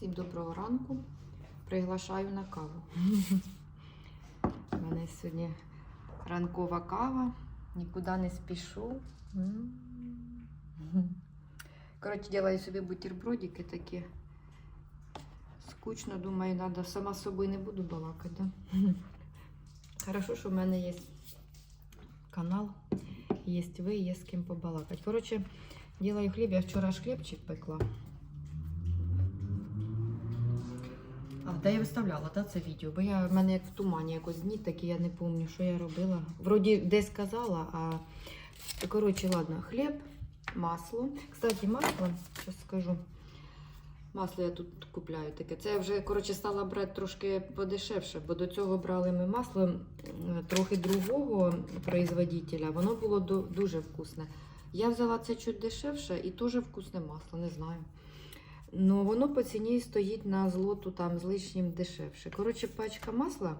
Всім доброго ранку. Приглашаю на каву. У мене сьогодні ранкова кава, нікуди не спішу. Коротше, делаю собі бутербродики такі. Скучно, думаю, треба. Сама з собою не буду балакати. Да? Хорошо, що в мене є канал, є ви, є з ким побалакати. Коротше, делаю хліб. Я вчора ж хлібчик пекла. Де я виставляла да, це відео, бо я в мене як в тумані якось дні такі, я не пам'ятаю, що я робила. Вроді десь казала, а коротше, ладно, хліб, масло. Кстати, масло, зараз скажу. Масло я тут купляю таке. Це я вже коротше, стала брати трошки подешевше, бо до цього брали ми масло трохи другого производителя. Воно було дуже вкусне. Я взяла це чуть дешевше і теж вкусне масло, не знаю. Ну, воно по ціні стоїть на злоту там з лишнім дешевше. Коротше, пачка масла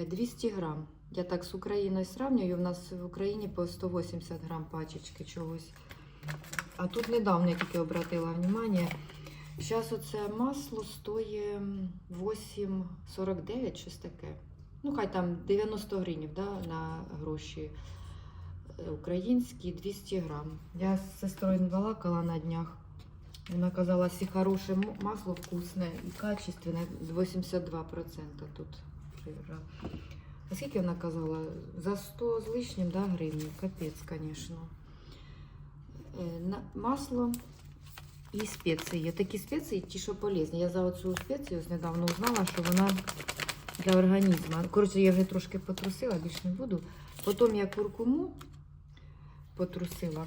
е, 200 грам. Я так з Україною сравнюю. У нас в Україні по 180 грам пачечки чогось. А тут недавно я тільки обратила увагу. Зараз оце масло стоїть 8,49, щось таке. Ну, хай там 90 гривень да, на гроші е, українські 200 грам. Я з сестрою балакала на днях. Вона казала, що хороше м- масло вкусне і качественне, 82% тут. А скільки вона казала? За 100 з лишнім да, гривень. Капець, звісно. Е, Масло і спеції. Такі спеції, ті, що полезні. Я за оцю спецію недавно узнала, що вона для організму. Коротше, я вже трошки потрусила, більше не буду. Потім я куркуму потрусила,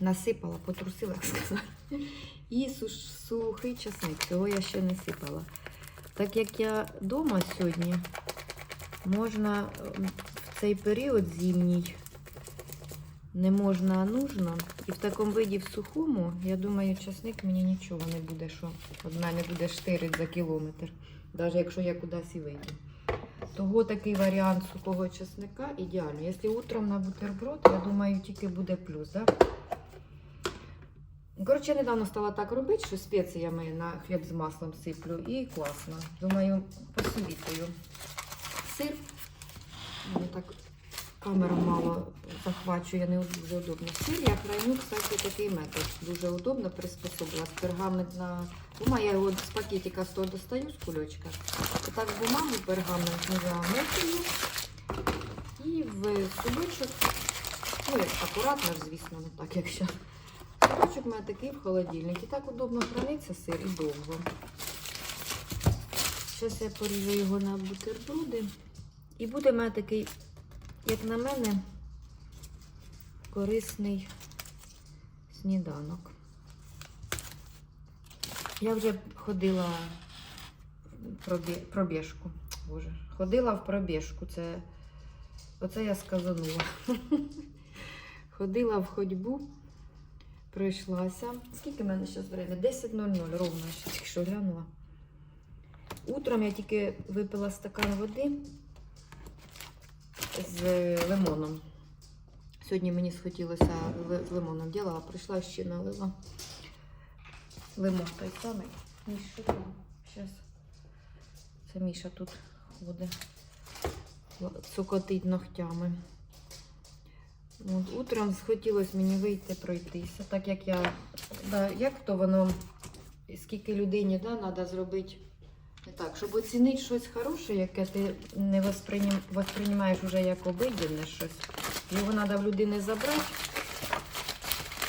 насипала, потрусила, як сказати. І суш- сухий часник. Цього я ще не сипала. Так як я вдома сьогодні, можна ем, в цей період зимній не можна, а нужно. І в такому виді в сухому, я думаю, часник мені нічого не буде, що від мене буде штирить за кілометр, навіть якщо я кудись і вийду. Того такий варіант сухого часника ідеально. Якщо утром на бутерброд, я думаю, тільки буде плюс, да? Коротше, я недавно стала так робити, що спеціями на хліб з маслом сиплю і класно. Думаю, посовітую. Сир. Мені так камера мало захвачує, не дуже удобно. Сир я храню, кстати, такий метод. Дуже удобно приспособила. Пергаментна бумага, я його з пакетика з того достаю з кульочка. Отак бумагу пергамент не. І в сумочок, ну акуратно, звісно, не так, як у мене такий в холодильнику. І так удобно храниться сир і довго. Зараз я поріжу його на бутерброди. І буде мене такий, як на мене, корисний сніданок. Я вже ходила в пробіжку. Боже, ходила в пробіжку. Це оце я сказанула. Ходила в ходьбу, пройшлася. Скільки в мене зараз время? 10.00 ровно, я ще тільки що глянула. Утром я тільки випила стакан води з лимоном. Сьогодні мені схотілося з лимоном діла, а прийшла ще налила. Лимон той самий. Міша там. Зараз. Це Міша тут буде цукотить ногтями. От, утром схотілося мені вийти пройтися, так як я. Да, як то воно, скільки людині да, треба зробити так, щоб оцінити щось хороше, яке ти не восприйнім, восприймаєш вже як обиденне щось. Його треба в людини забрати.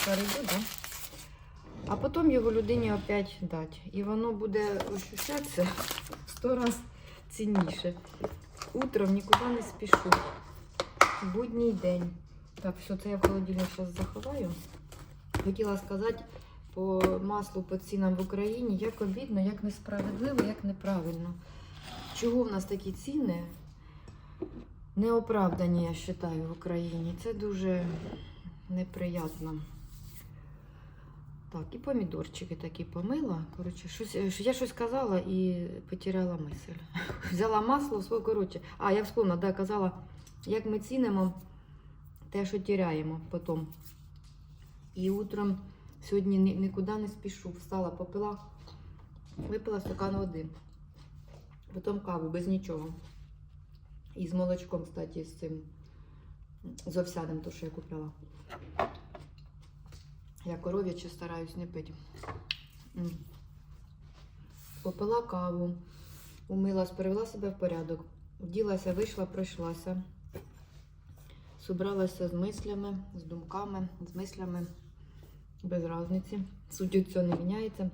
Перейду, да? А потім його людині опять дати. І воно буде ощущатися в сто раз цінніше. Утром нікуди не спішу. Будній день. Так, все, це я в холодильник зараз заховаю. Хотіла сказати по маслу, по цінам в Україні, як обідно, як несправедливо, як неправильно. Чого в нас такі ціни неоправдані, я вважаю, в Україні. Це дуже неприємно. Так, і помідорчики такі помила. Коротше, щось, е, я щось казала і потеряла мисль. Взяла масло, коротше. А, я вспомнила, да, казала, як ми цінимо те, що тіряємо потім. І утром сьогодні нікуди не спішу. Встала, попила Випила стакан води. Потім каву без нічого. І з молочком, кстати, з цим з овсяним, то, що я купляла. Я коров'яче стараюсь не пити. Попила каву, умилась, привела себе в порядок. Вділася, вийшла, пройшлася. Собралася з мислями, з думками, з мислями без різниці. Суть цього не міняється.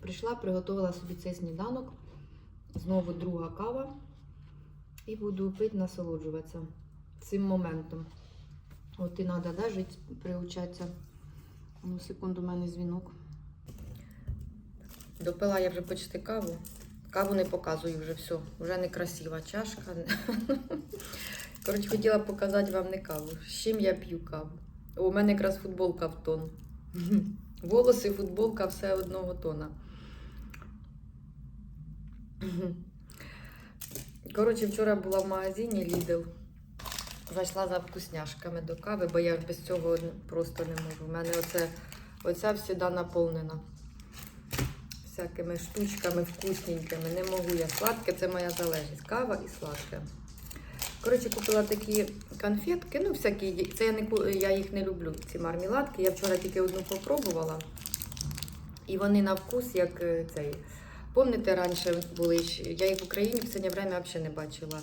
Прийшла, приготувала собі цей сніданок. Знову друга кава. І буду пити, насолоджуватися цим моментом. От і треба да, жити, приучатися. Ну, секунду, у мене дзвінок. Допила я вже почти каву. Каву не показую вже все. Вже не красива чашка. Коротше, хотіла показати вам не каву. З чим я п'ю каву. У мене якраз футболка в тон. Волоси, футболка все одного тона. Коротше, вчора була в магазині Lidl. Зайшла за вкусняшками до кави, бо я без цього просто не можу. У мене оце, оця всіда наповнена всякими штучками вкусненькими. Не можу я. Сладке це моя залежність. Кава і сладке. Коротше, купила такі конфетки, ну всякі, це я, не, я їх не люблю, ці мармеладки. Я вчора тільки одну попробувала. І вони на вкус, як е, цей. Пам'ятаєте, раніше були, я їх в Україні в це время взагалі не бачила.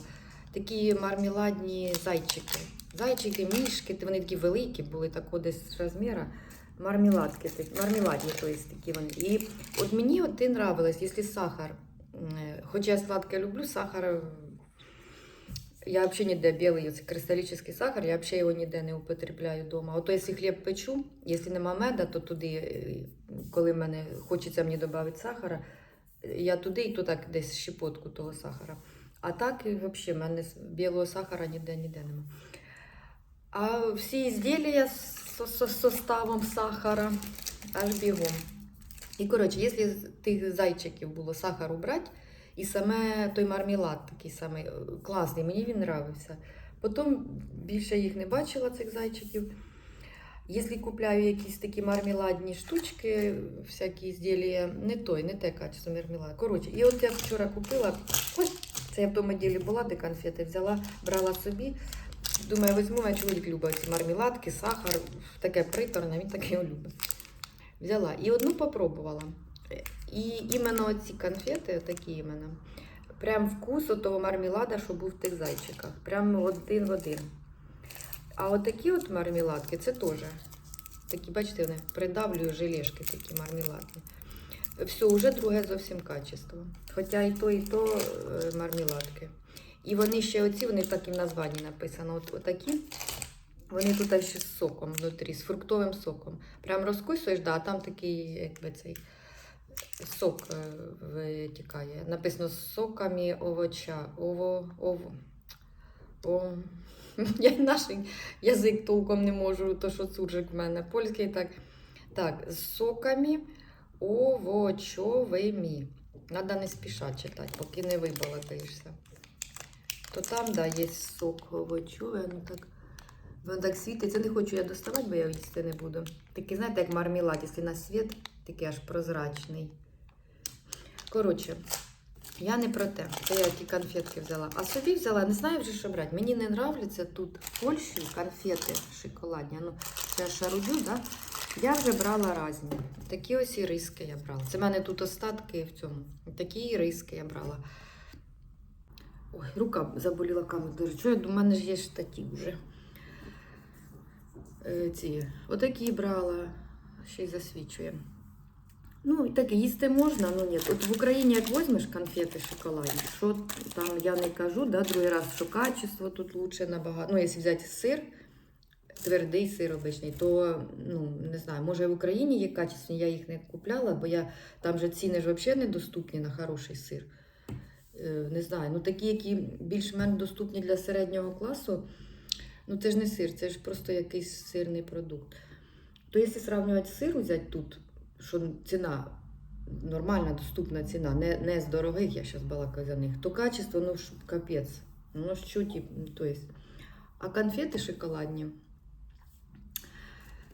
Такі мармеладні зайчики. Зайчики, мішки, вони такі великі були, такого десь розміру. Мармеладки, мармеладні, то есть, такі вони. І от мені от ти нравилось, якщо сахар, е, хоч я сладке люблю, сахар, я взагалі ніде білий, кристалічний сахар, я взагалі його ніде не употребляю вдома. Ото якщо хліб печу, якщо нема меда, то туди, е, коли мене хочеться мені додати сахара, я туди і то так десь щепотку того сахара. А так взагалі в мене білого сахара ніде ніде нема. А всі ізділля з со- со- составом сахара аж бігом. І коротше, якщо тих зайчиків було сахар убрати, і саме той мармелад такий самий класний, мені він нравився. Потім більше їх не бачила, цих зайчиків. Якщо купляю якісь такі мармеладні штучки, всякі ізділля, не той, не те качество мармелад. Коротше, і от я вчора купила, ось це я в тому ділі була, де конфети взяла, брала собі. Думаю, візьму, а чоловік любить мармеладки, сахар, таке приторне, він таке любить. Взяла і одну попробувала. І іменно ці конфети, такі іменно, прям вкус того мармелада, що був в тих зайчиках. Прям один в один. А от такі от мармеладки, це теж. Такі, бачите, вони придавлюю желешки такі мармеладні. Все, вже друге зовсім качество. Хоча і то, і то е, мармеладки. І вони ще оці, вони так і в названні написано. От, отакі. Вони тут ще з соком внутрі, з фруктовим соком. Прям розкусуєш, да, а там такий, якби цей сок е, витікає. Написано з соками овоча. Ово, ово. О, я наш язик толком не можу, то що цуржик в мене. Польський так. Так, соками овочовими. Надо не спішати читати, поки не вибалакаєшся. То там, да, є сок овочовий, ну так. Воно так світиться. Не хочу я доставати, бо я їсти не буду. Такий, знаєте, як мармелад, якщо на світ, такий аж прозрачний. Коротше, я не про те. Це я ті конфетки взяла. А собі взяла, не знаю вже, що брати. Мені не нравляться тут в Польщі конфети шоколадні. Ну, це я шарудю, да? Я вже брала різні. Такі ось і риски я брала. Це в мене тут остатки в цьому. Такі і риски я брала. Ой, рука заболіла камеру. Чого, у мене ж є штатів вже. Е, Ці, отакі брала, ще й засвічує. Ну, і таке їсти можна, ну ні. От в Україні як візьмеш конфети шоколадні, що там я не кажу, да, другий раз, що качество тут лучше набагато. Ну, якщо взяти сир, твердий сир обичний, то ну, не знаю, може в Україні є качественні, я їх не купляла, бо я там же ціни ж взагалі недоступні на хороший сир. Е, Не знаю, ну такі, які більш-менш доступні для середнього класу, ну це ж не сир, це ж просто якийсь сирний продукт. То якщо сравнювати з сиру взяти тут, що ціна нормальна, доступна ціна, не, не з дорогих, я зараз балакаю за них, то качество, ну капець. Ну ж чуть, і- то есть. А конфети шоколадні.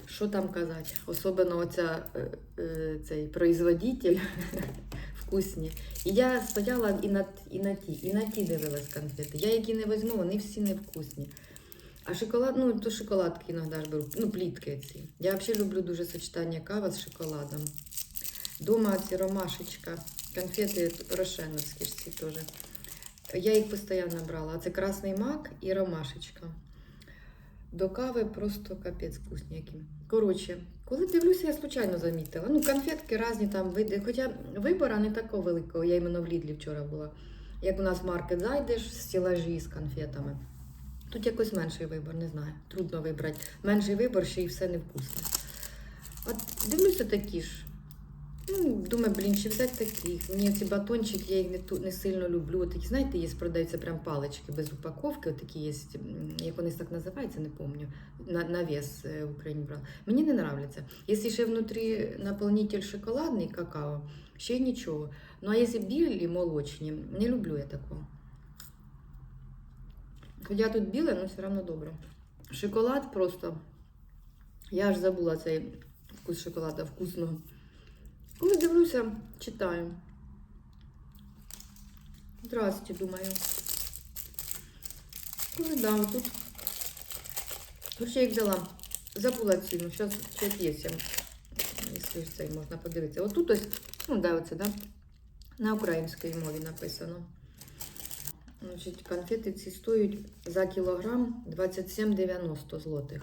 Що там казати? Особливо оця, е, е, цей производитель вкусні. І я стояла і на, і на ті, і на ті дивилась конфети. Я які не візьму, вони всі невкусні. А шоколад, ну то шоколадки іноді ж беру, ну плітки ці. Я взагалі люблю дуже сочетання кава з шоколадом. Дома ці ромашечка, конфети рошеновські ж ці теж. Я їх постійно брала. Це красний мак і ромашечка. До кави просто капець вкусні які. Коротше, коли дивлюся, я случайно замітила. Ну, конфетки різні там види. Хоча вибора не такого великого. Я іменно в Лідлі вчора була. Як у нас в маркет зайдеш, стелажі з конфетами. Тут якось менший вибор, не знаю. Трудно вибрати. Менший вибор, ще й все невкусне. От дивлюся такі ж. Ну, думаю, блін, чи взяти таких. Мені ці батончики, я їх не, ту- не сильно люблю. Такі, знаєте, є, продаються прям палички без упаковки. Такі є, як вони так називаються, не пам'ятаю. На, вес е, в Україні брала. Мені не нравляться. Якщо ще внутрі наповнитель шоколадний какао, ще й нічого. Ну а якщо білі молочні, не люблю я такого. Хоча тут біле, але все одно добре. Шоколад просто. Я аж забула цей вкус шоколада вкусного. Коли дивлюся, читаю. Здрасте, думаю. Коли да, тут. Я їх взяла. Забула ціну. Зараз чек є. Якщо цей можна подивитися. Отут ось, ну да, оце, да? На українській мові написано. Значить, конфети ці стоять за кілограм 27,90 злотих.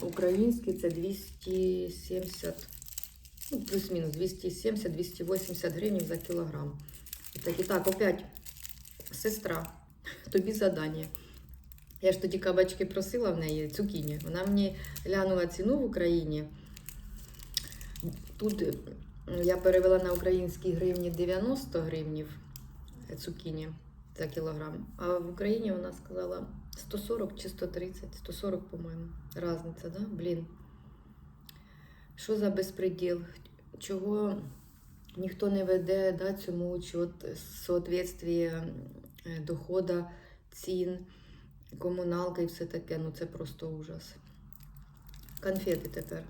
Українські це 270, ну, плюс-мінус 270-280 гривень за кілограм. І так, і так, опять, сестра, тобі задання. Я ж тоді кабачки просила в неї, цукіні. Вона мені глянула ціну в Україні. Тут я перевела на українські гривні 90 гривнів цукіні за кілограм. А в Україні вона сказала 140 чи 130, 140, по-моєму. Разниця, да? Блін. Що за безпреділ? Чого ніхто не веде да, цьому учет соответствие е, дохода, цін, комуналка і все таке. Ну це просто ужас. Конфети тепер.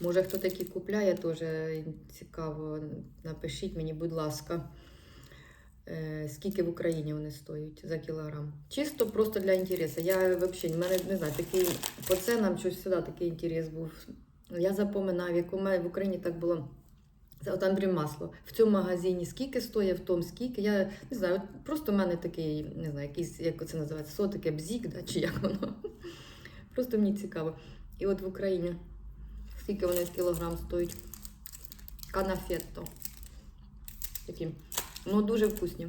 Може, хто такі купляє, теж цікаво. Напишіть мені, будь ласка, е, скільки в Україні вони стоять за кілограм. Чисто просто для інтересу. Я взагалі, в не знаю, такий по ценам щось сюди такий інтерес був. Я запоминаю, як у мене в Україні так було. От Андрій масло. В цьому магазині скільки стоїть, в тому скільки. Я не знаю, от просто в мене такий, не знаю, якийсь, як це називається, сотике бзік, да, чи як воно. Просто мені цікаво. І от в Україні скільки вони з кілограм стоять. Канафетто. Такі. Ну, дуже вкусні.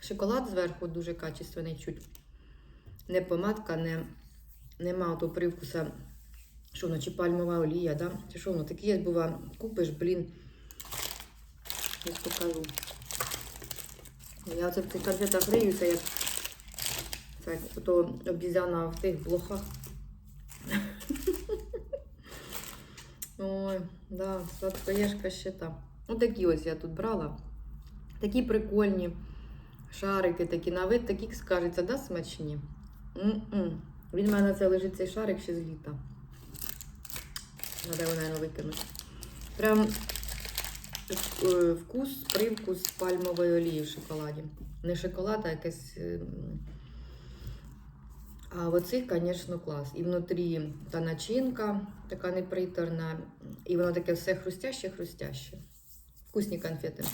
Шоколад зверху дуже качественний чуть. Не помадка, не, нема того привкуса, що воно, чи пальмова олія, да? Чи що воно таке є, бува, купиш, блін. Я покажу. Я оце в цих конфетах гриюся, як так, ото обізяна в тих блохах. Ой, да, сладкоежка ще та. Ну, такі ось я тут брала. Такі прикольні шарики такі на вид, такі, скажеться, да, смачні. М-м. Він в мене це лежить цей шарик ще з літа. Треба його, мабуть, викинути. Прям е, вкус, привкус пальмової олії в шоколаді. Не шоколад, а якесь. ем, а оцих, звісно, клас. І внутрі та начинка така неприторна, і воно таке все хрустяще-хрустяще. Вкусні конфети.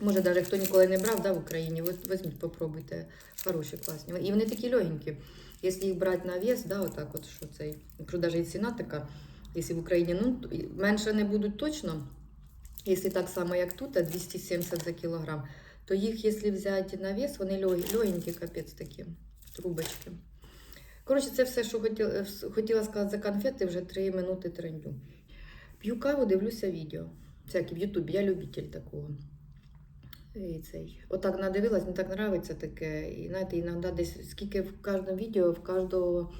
Може, навіть хто ніколи не брав да, в Україні, візьміть, попробуйте. Хороші, класні. І вони такі легенькі. Якщо їх брати на вес, да, отак от, що цей, якщо навіть і ціна така, якщо в Україні ну, менше не будуть точно, якщо так само, як тут, а 270 за кілограм, то їх, якщо взяти на вес, вони легенькі, капець такі, трубочки. Коротше, це все, що хотіла, хотіла сказати за конфети, вже 3 минути трендю. П'ю каву, дивлюся відео. Всякі в Ютубі, я любитель такого. І цей. Отак надивилась, мені так подобається таке. І знаєте, іноді десь скільки в кожному відео, в кожного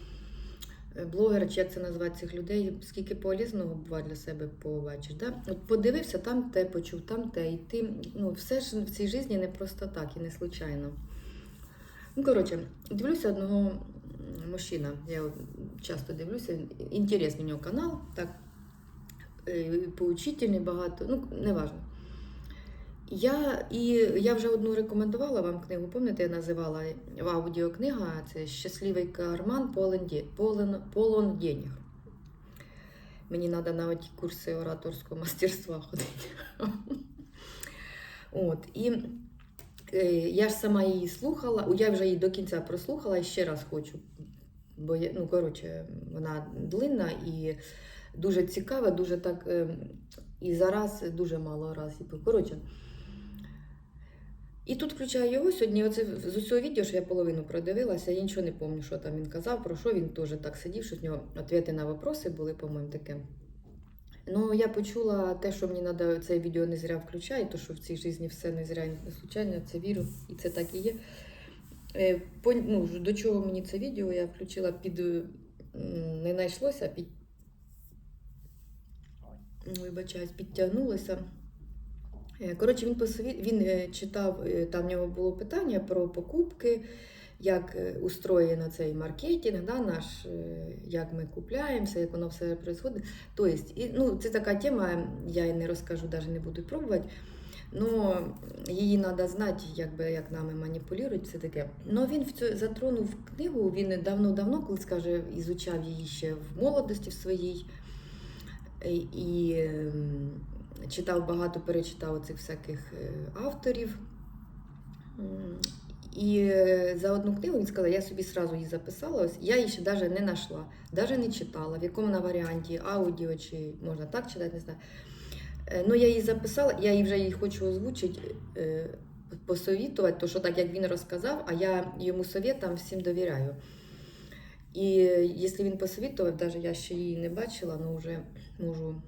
е, блогера, чи як це називати цих людей, скільки полезного буває для себе побачиш. Да? От подивився, там те почув, там те. І ти, ну, все ж в цій житті не просто так і не случайно. Ну, коротше, дивлюся одного мужчина. Я часто дивлюся. Інтересний у нього канал. Так, е, поучительний багато, ну, неважно. Я, і я вже одну рекомендувала вам книгу, пам'ятаєте, я називала аудіокнига це Щасливий карман Полон, Полон, денег. Мені треба на ті курси ораторського мастерства ходити. От, і е, я ж сама її слухала, я вже її до кінця прослухала і ще раз хочу. Бо ну, коротше, вона длинна і дуже цікава, дуже так. е, І зараз дуже мало разів. Коротше. І тут включаю його сьогодні. Оце з усього відео, що я половину продивилася, я нічого не пам'ятаю, що там він казав, про що він теж так сидів, що з нього відповіді на вопроси були, по-моєму, таке. Ну, я почула те, що мені треба це відео не зря включає, то що в цій житті все не зря не случайно, це вірю, і це так і є. Е, по- ну, до чого мені це відео я включила під. Не знайшлося, під. Вибачаюсь, підтягнулося. Е, Коротше, він посові... він е, читав, е, там в нього було питання про покупки, як устроєно цей маркетинг, да, наш, як ми купляємося, як воно все відбувається. Тобто, ну, це така тема, я і не розкажу, навіть не буду пробувати. Ну, її треба знати, якби, як нами маніпулюють, все таке. Ну він в цю затронув книгу, він давно-давно, коли скаже, ізучав її ще в молодості в своїй. І ем, читав багато, перечитав цих всяких е, авторів. І е, за одну книгу він сказав, я собі сразу її записала. Ось я її ще навіть не знайшла, навіть не читала, в якому на варіанті аудіо чи можна так читати, не знаю. Е, Ну, я її записала, я її вже її хочу озвучити, посовітувати, то що так як він розказав, а я йому совєтам всім довіряю. І якщо він посовітував, навіть я ще її не бачила, але вже можу.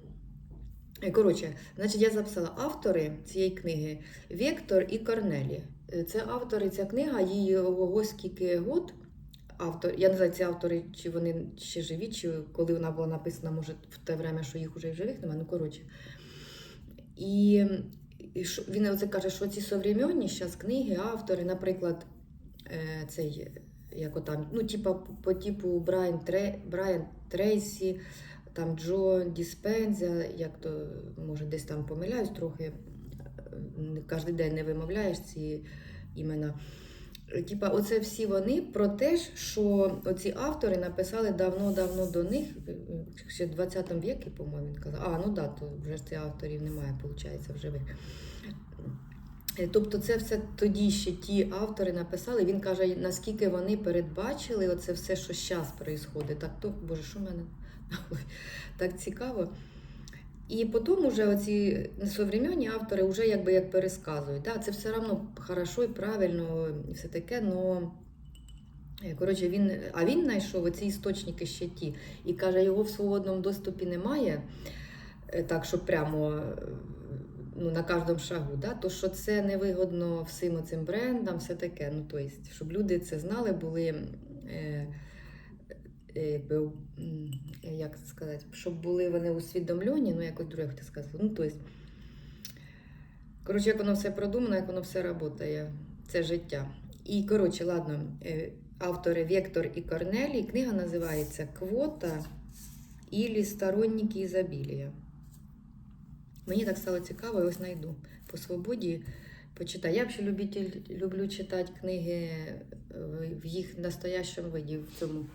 Е, Коротше, значить, я записала автори цієї книги Віктор і Корнелі. Е, Це автори, ця книга, їй ого скільки год. Автор, я не знаю, ці автори, чи вони ще живі, чи коли вона була написана, може, в те время, що їх вже і живих немає, ну коротше. І, і він оце каже, що ці современні зараз книги, автори, наприклад, е, цей, як отам, ну, типа, по типу Брайан, Тре, Брайан Трейсі, там Джо Діспенза, як то, може, десь там помиляюсь трохи, е, кожен день не вимовляєш ці імена. Типа, оце всі вони про те, що оці автори написали давно-давно до них, е, ще в 20 віці, по-моєму, він казав. А, ну да, то вже цих авторів немає, виходить, в живих. Е, Тобто це все тоді ще ті автори написали. Він каже, наскільки вони передбачили оце все, що зараз відбувається. Так, то, боже, що в мене так цікаво. І потім уже оці современні автори вже якби як пересказують. Да, це все одно хорошо і правильно, і все таке, но коротше, він, а він знайшов оці істочники ще ті. І каже, його в свободному доступі немає, е, так, що прямо е, ну, на кожному шагу. Да? То що це невигодно всім цим брендам, все таке. Ну, то есть, щоб люди це знали, були. Е, е, як сказати, щоб були вони усвідомлені, ну якось друге хотів сказати. Ну, тобто, коротше, як воно все продумано, як воно все працює, це життя. І коротше, ладно, е, автори Вектор і Корнелій, книга називається Квота ілі Сторонники ізобілія. Мені так стало цікаво, я ось знайду по свободі. Почитаю. Я взагалі любитель, люблю читати книги в їх настоящому виді, в цьому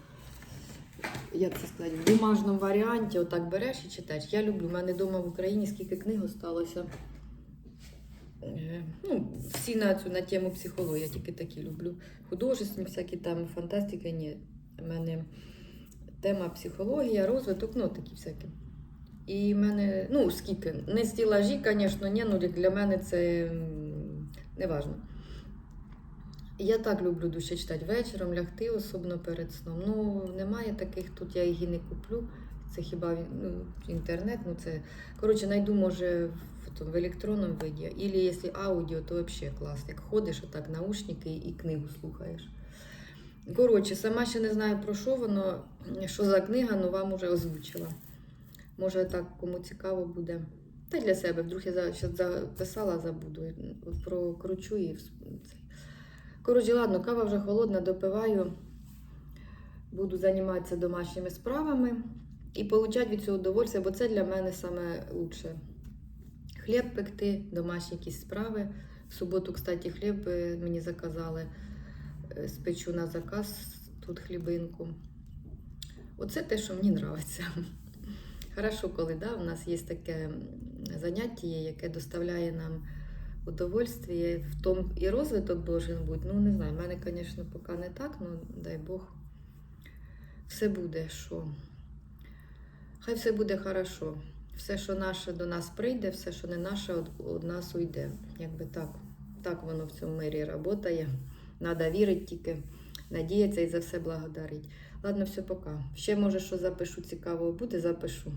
як це сказати, в бумажному варіанті, отак береш і читаєш. Я люблю. У мене вдома в Україні скільки книг осталося. Е, Ну, всі на цю на тему психології, я тільки такі люблю. Художественні, всякі там фантастика, ні. У мене тема психологія, розвиток, ну такі всякі. І в мене, ну, скільки, не стілажі, звісно, ні, ну для мене це не важно. Я так люблю дуже читати вечором, лягти, особливо перед сном. Ну, немає таких тут, я і не куплю. Це хіба ну, інтернет, ну це. Коротше, знайду, може, в, в електронному виді. Або якщо аудіо, то взагалі клас. Як ходиш, отак наушники і книгу слухаєш. Коротше, сама ще не знаю про що воно, що за книга, але вам уже озвучила. Може, так кому цікаво буде. Та для себе. Вдруг я записала, забуду. Прокручу і це. Коротше, ладно, кава вже холодна, допиваю. Буду займатися домашніми справами. і отримати від цього удовольствие, бо це для мене саме лучше. Хліб пекти, домашні якісь справи. В суботу, кстати, хліб е, мені заказали. Е, Спечу на заказ тут хлібинку. Оце те, що мені подобається. Хорошо, коли да, у нас є таке заняття, яке доставляє нам удовольствие, в тому і розвиток должен бути. Ну, не знаю, в мене, звісно, поки не так, ну дай Бог. Все буде, що. Хай все буде хорошо. Все, що наше до нас прийде, все, що не наше, від нас уйде. Якби так. Так воно в цьому мирі працює. Надо вірити тільки, надіятися і за все благодарить. Ладно, все, пока. Ще може, що запишу цікавого буде, запишу.